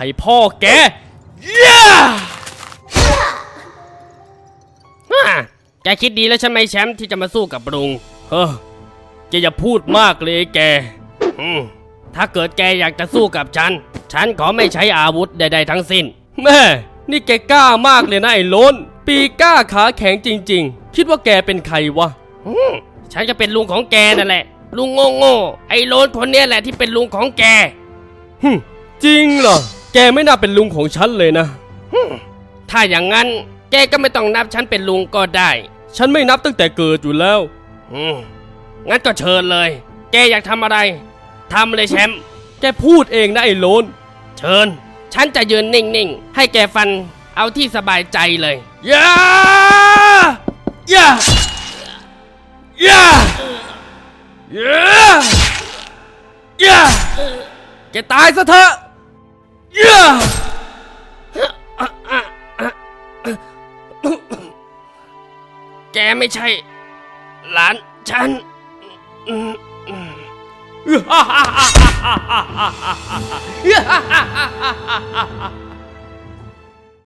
รพ่อแกย่าฮ่าแกคิดดีแล้วใช่ไหมแชมป์ที่จะมาสู้กับลุง เฮ้อแกอย่าพูดมากเลยไอ้แกอืมถ้าเกิดแกอยากจะสู้กับฉัน ฉันขอไม่ใช้อาวุธใด ๆ ทั้งสิ้น แม่ นี่แกกล้ามากเลยนะไอ้โล้น ปีกล้าขาแข็งจริง ๆ คิดว่าแกเป็นใครวะอืมฉันจะเป็นลุงของแกนั่นแหละ ลุงโง่โง่ๆไอ้โลนคนเนี้ยแหละที่เป็นลุงของแกฮึมจริงเหรอ แกไม่น่าเป็นลุงของฉันเลยนะฮึมถ้าอย่างนั้นแกก็ไม่ต้องนับฉันเป็นลุงก็ได้ ฉันไม่นับตั้งแต่เกิดอยู่แล้ว อืมงั้นก็เชิญเลย แกอยากทำอะไรทำเลยแชมป์แกพูดเองนะไอ้โลน เชิญ ฉันจะยืนนิ่งๆ ให้แกฟันเอาที่สบายใจเลยย่าย่าย่าย่าย่าแกตายซะเถอะย่า แกไม่ใช่ หลานฉัน